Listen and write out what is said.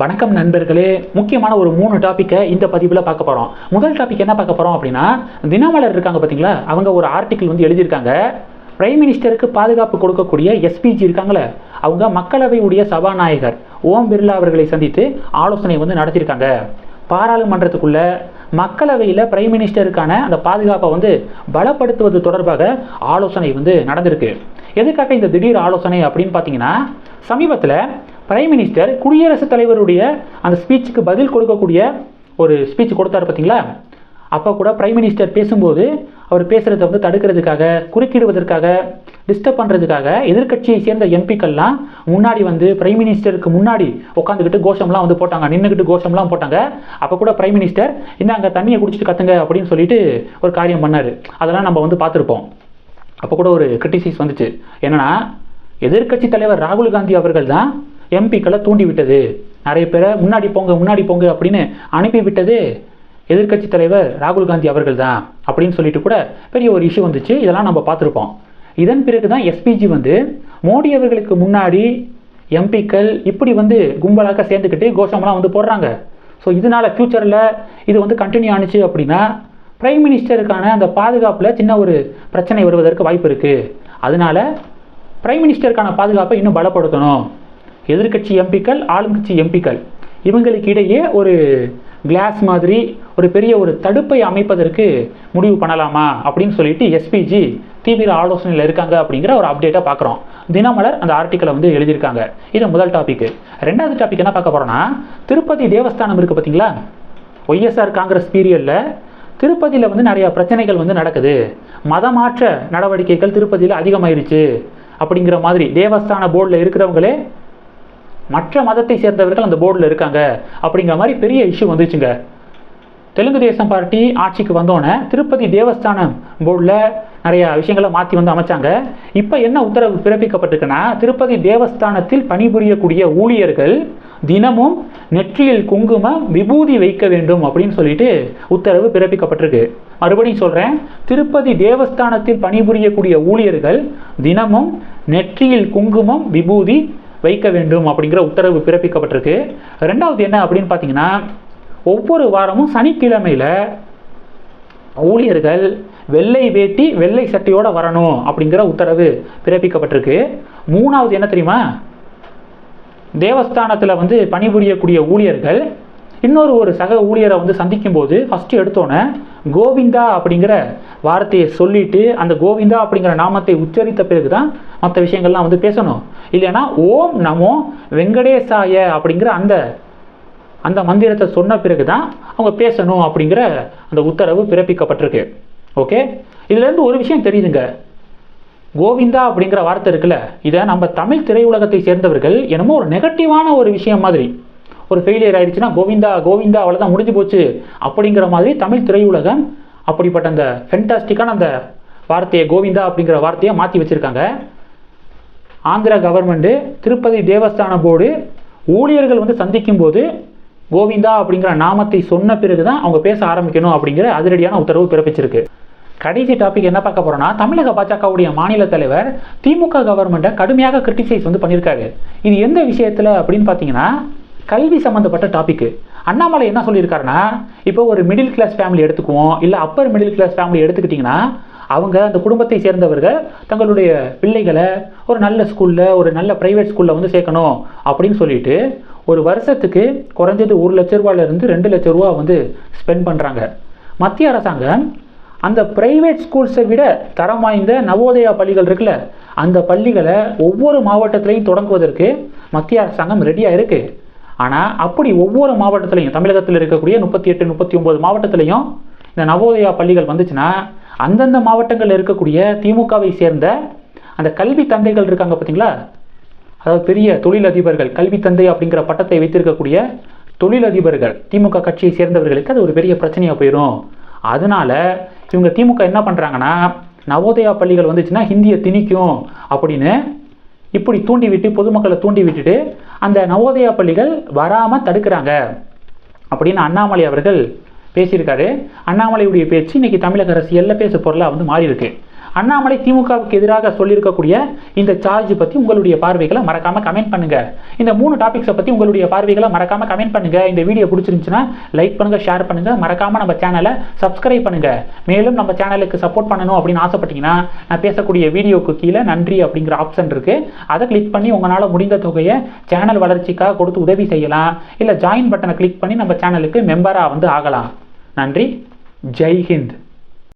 வணக்கம் நண்பர்களே முக்கியமான ஒரு மூணு டாப்பிக்கை இந்த பதிவில் பார்க்க போகிறோம் முதல் டாபிக் என்ன பார்க்க போகிறோம் அப்படின்னா தினமலர் இருக்காங்க பார்த்தீங்களா அவங்க ஒரு ஆர்டிக்கிள் வந்து எழுதியிருக்காங்க. பிரைம் மினிஸ்டருக்கு பாதுகாப்பு கொடுக்கக்கூடிய எஸ்பிஜி இருக்காங்களே அவங்க மக்களவையுடைய சபாநாயகர் ஓம் பிர்லா அவர்களை சந்தித்து ஆலோசனை வந்து நடத்தியிருக்காங்க. பாராளுமன்றத்துக்குள்ள மக்களவையில் பிரைம் மினிஸ்டருக்கான அந்த பாதுகாப்பை வந்து பலப்படுத்துவது தொடர்பாக ஆலோசனை வந்து நடந்திருக்கு. எதுக்காக இந்த திடீர் ஆலோசனை அப்படின்னு பார்த்தீங்கன்னா சமீபத்தில் பிரைம் மினிஸ்டர் குடியரசுத் தலைவருடைய அந்த ஸ்பீச்சுக்கு பதில் கொடுக்கக்கூடிய ஒரு ஸ்பீச் கொடுத்தாரு பார்த்தீங்களா? அப்போ கூட பிரைம் மினிஸ்டர் பேசும்போது அவர் பேசுகிறத வந்து தடுக்கிறதுக்காக குறுக்கிடுவதற்காக டிஸ்டர்ப் பண்ணுறதுக்காக எதிர்க்கட்சியை சேர்ந்த எம்பிக்கள்லாம் முன்னாடி வந்து பிரைம் மினிஸ்டருக்கு முன்னாடி உட்காந்துக்கிட்டு கோஷம்லாம் வந்து போட்டாங்க. நின்றுக்கிட்டு கோஷம்லாம் போட்டாங்க. அப்போ கூட பிரைம் மினிஸ்டர் இந்தாங்க தண்ணியை குடிச்சிட்டு கத்துங்க அப்படின்னு சொல்லிட்டு ஒரு காரியம் பண்ணார். அதெல்லாம் நம்ம வந்து பார்த்துருப்போம். அப்போ கூட ஒரு கிரிட்டிசைஸ் வந்துச்சு. என்னென்னா எதிர்க்கட்சி தலைவர் ராகுல் காந்தி அவர்கள் தான் எம்பிக்களை தூண்டிவிட்டது. நிறைய பேரை முன்னாடி போங்க முன்னாடி போங்க அப்படின்னு அனுப்பி விட்டது எதிர்க்கட்சி தலைவர் ராகுல் காந்தி அவர்கள் தான் அப்படின்னு சொல்லிட்டு கூட பெரிய ஒரு இஷ்யூ வந்துச்சு. இதெல்லாம் நம்ம பார்த்துருப்போம். இதன் பிறகு தான் எஸ்பிஜி வந்து மோடி அவர்களுக்கு முன்னாடி எம்பிக்கள் இப்படி வந்து கும்பலாக சேர்ந்துக்கிட்டு கோஷம்லாம் வந்து போடுறாங்க. ஸோ இதனால் ஃப்யூச்சரில் இது வந்து கண்டினியூ ஆணுச்சு அப்படின்னா பிரைம் மினிஸ்டருக்கான அந்த பாதுகாப்பில் சின்ன ஒரு பிரச்சனை வருவதற்கு வாய்ப்பு இருக்குது அதனால பிரைம் மினிஸ்டருக்கான பாதுகாப்பை இன்னும் பலப்படுத்தணும். எதிர்க்கட்சி எம்பிக்கள் ஆளுங்கட்சி எம்பிக்கள். இவங்களுக்கு இடையே ஒரு கிளாஸ் மாதிரி ஒரு பெரிய ஒரு தடுப்பை அமைப்பதற்கு முடிவு பண்ணலாமா அப்படின்னு சொல்லிட்டு எஸ்பிஜி தீவிர ஆலோசனையில் இருக்காங்க அப்படிங்கிற ஒரு அப்டேட்டாக பார்க்குறோம் தினமலர் அந்த ஆர்டிக்கலை வந்து எழுதியிருக்காங்க. இது முதல் டாபிக் ரெண்டாவது டாபிக் என்ன பார்க்க போகிறோன்னா திருப்பதி தேவஸ்தானம் இருக்குது பார்த்தீங்களா ஒய்எஸ்ஆர் காங்கிரஸ் பீரியடில் திருப்பதியில் வந்து நிறையா பிரச்சனைகள் வந்து நடக்குது. மதமாற்ற நடவடிக்கைகள் திருப்பதியில் அதிகமாயிருச்சு. அப்படிங்கிற மாதிரி தேவஸ்தான போர்டில் இருக்கிறவங்களே மற்ற மதத்தை சேர்ந்தவர்கள் அந்த போர்டில் இருக்காங்க அப்படிங்கிற மாதிரி பெரிய இஷ்யூ வந்துச்சுங்க. தெலுங்கு தேசம் பார்ட்டி ஆட்சிக்கு வந்தோடனே திருப்பதி தேவஸ்தானம் போர்டில் நிறையா விஷயங்களை மாற்றி வந்து அமைச்சாங்க. இப்போ என்ன உத்தரவு பிறப்பிக்கப்பட்டிருக்குன்னா திருப்பதி தேவஸ்தானத்தில் பணிபுரியக்கூடிய ஊழியர்கள் தினமும் நெற்றியில் குங்குமம் விபூதி வைக்க வேண்டும் அப்படின்னு சொல்லிட்டு உத்தரவு பிறப்பிக்கப்பட்டிருக்கு. மறுபடியும் சொல்கிறேன் திருப்பதி தேவஸ்தானத்தில் பணிபுரியக்கூடிய ஊழியர்கள் தினமும் நெற்றியில் குங்குமம் விபூதி வைக்க வேண்டும் அப்படிங்கிற உத்தரவு பிறப்பிக்கப்பட்டிருக்கு. ரெண்டாவது என்ன அப்படின்னு பார்த்தீங்கன்னா ஒவ்வொரு வாரமும் சனிக்கிழமையில் ஊழியர்கள் வெள்ளை வேட்டி வெள்ளை சட்டையோடு வரணும் அப்படிங்கிற உத்தரவு பிறப்பிக்கப்பட்டிருக்கு. மூணாவது என்ன தெரியுமா? தேவஸ்தானத்தில் வந்து பணிபுரியக்கூடிய ஊழியர்கள் இன்னொரு ஒரு சக ஊழியரை வந்து சந்திக்கும் போது ஃபஸ்ட்டு எடுத்தோன்னே கோவிந்தா அப்படிங்கிற வார்த்தையை சொல்லிட்டு அந்த கோவிந்தா அப்படிங்கிற நாமத்தை உச்சரித்த பிறகு தான் மற்ற விஷயங்கள்லாம் வந்து பேசணும். இல்லைன்னா ஓம் நமோ வெங்கடேசாய அப்படிங்கிற அந்த அந்த மந்திரத்தை சொன்ன பிறகு தான் அவங்க பேசணும் அப்படிங்கிற அந்த உத்தரவு பிறப்பிக்கப்பட்டிருக்கு. ஓகே இதுலேருந்து ஒரு விஷயம் தெரியுதுங்க. கோவிந்தா அப்படிங்கிற வார்த்தை இருக்குல்ல இதை நம்ம தமிழ் திரையுலகத்தை சேர்ந்தவர்கள் என்னமோ ஒரு நெகட்டிவான ஒரு விஷயம் மாதிரி. ஒரு ஃபெயிலியர் ஆயிடுச்சுன்னா கோவிந்தா கோவிந்தா அவ்வளோதான் முடிஞ்சு போச்சு. அப்படிங்கிற மாதிரி தமிழ் திரையுலகம் அப்படிப்பட்ட அந்த ஃபென்டாஸ்டிக்கான அந்த வார்த்தையை கோவிந்தா அப்படிங்கிற வார்த்தையை மாற்றி வச்சுருக்காங்க. ஆந்திரா கவர்மெண்ட்டு திருப்பதி தேவஸ்தான போர்டு ஊழியர்கள் வந்து சந்திக்கும் போது கோவிந்தா அப்படிங்கிற நாமத்தை சொன்ன பிறகு தான் அவங்க பேச ஆரம்பிக்கணும் அப்படிங்கிற அதிரடியான உத்தரவு பிறப்பிச்சிருக்கு. கடைசி டாபிக் என்ன பார்க்க போகிறோம்னா தமிழக பாஜகவுடைய மாநில தலைவர் திமுக கவர்மெண்ட்டை கடுமையாக கிரிட்டிசைஸ் வந்து பண்ணியிருக்காரு. இது எந்த விஷயத்தில் அப்படின்னு பார்த்தீங்கன்னா கல்வி சம்மந்தப்பட்ட டாப்பிக்கு அண்ணாமலை என்ன சொல்லியிருக்காருன்னா இப்போ ஒரு மிடில் கிளாஸ் ஃபேமிலி எடுத்துக்குவோம் இல்லை அப்பர் மிடில் கிளாஸ் ஃபேமிலி எடுத்துக்கிட்டிங்கன்னா அவங்க அந்த குடும்பத்தை சேர்ந்தவர்கள் தங்களுடைய பிள்ளைகளை ஒரு நல்ல ஸ்கூலில் ஒரு நல்ல ப்ரைவேட் ஸ்கூலில் வந்து சேர்க்கணும் அப்படின்னு சொல்லிட்டு ஒரு வருஷத்துக்கு குறைஞ்சது ஒரு லட்ச ரூபாயிலேருந்து ரெண்டு லட்ச ரூபா வந்து ஸ்பெண்ட் பண்ணுறாங்க மத்திய அரசாங்கம் அந்த ப்ரைவேட் ஸ்கூல்ஸை விட தரம் வாய்ந்த நவோதயா பள்ளிகள் இருக்குல்ல அந்த பள்ளிகளை ஒவ்வொரு மாவட்டத்திலையும் தொடங்குவதற்கு மத்திய அரசாங்கம் ரெடியாக இருக்குது ஆனால் அப்படி ஒவ்வொரு மாவட்டத்திலையும் தமிழகத்தில் இருக்கக்கூடிய முப்பத்தி எட்டு முப்பத்தி ஒம்பது மாவட்டத்திலையும் இந்த நவோதயா பள்ளிகள் வந்துச்சுன்னா அந்தந்த மாவட்டங்களில் இருக்கக்கூடிய திமுகவை சேர்ந்த அந்த கல்வி தந்தைகள் இருக்காங்க பார்த்தீங்களா அதாவது பெரிய தொழிலதிபர்கள் கல்வி தந்தை அப்படிங்கிற பட்டத்தை வைத்திருக்கக்கூடிய தொழிலதிபர்கள் திமுக கட்சியை சேர்ந்தவர்களுக்கு அது ஒரு பெரிய பிரச்சனையாக போயிடும் அதனால் இவங்க திமுக என்ன பண்ணுறாங்கன்னா நவோதயா பள்ளிகள் வந்துச்சுன்னா ஹிந்தியை திணிக்கும் அப்படின்னு இப்படி தூண்டிவிட்டு பொதுமக்களை தூண்டி விட்டுட்டு அந்த நவோதயா பள்ளிகள் வராமல் தடுக்கிறாங்க. அப்படின்னு அண்ணாமலை அவர்கள் பேசியிருக்காரு. அண்ணாமலையுடைய பேச்சு இன்னைக்கு தமிழக அரசியலில் பேச பொருளாக வந்து மாறி இருக்கு அண்ணாமலை திமுகவுக்கு எதிராக சொல்லியிருக்கக்கூடிய இந்த சார்ஜ் பற்றி உங்களுடைய பார்வைகளை மறக்காமல் கமெண்ட் பண்ணுங்க. இந்த மூணு டாபிக்ஸை பற்றி உங்களுடைய பார்வைகளை மறக்காம கமெண்ட் பண்ணுங்க. இந்த வீடியோ பிடிச்சிருந்துச்சுன்னா லைக் பண்ணுங்க ஷேர் பண்ணுங்க. மறக்காம நம்ம சேனலை சப்ஸ்கிரைப் பண்ணுங்க. மேலும் நம்ம சேனலுக்கு சப்போர்ட் பண்ணணும் அப்படின்னு ஆசைப்பட்டீங்கன்னா நான் பேசக்கூடிய வீடியோக்கு கீழே நன்றி அப்படிங்கிற ஆப்ஷன் இருக்கு. அதை கிளிக் பண்ணி உங்களால் முடிந்த தொகையை சேனல் வளர்ச்சிக்காக கொடுத்து உதவி செய்யலாம். இல்லை ஜாயின் பட்டனை கிளிக் பண்ணி நம்ம சேனலுக்கு மெம்பராக வந்து ஆகலாம். நன்றி. ஜெய் ஹிந்த்.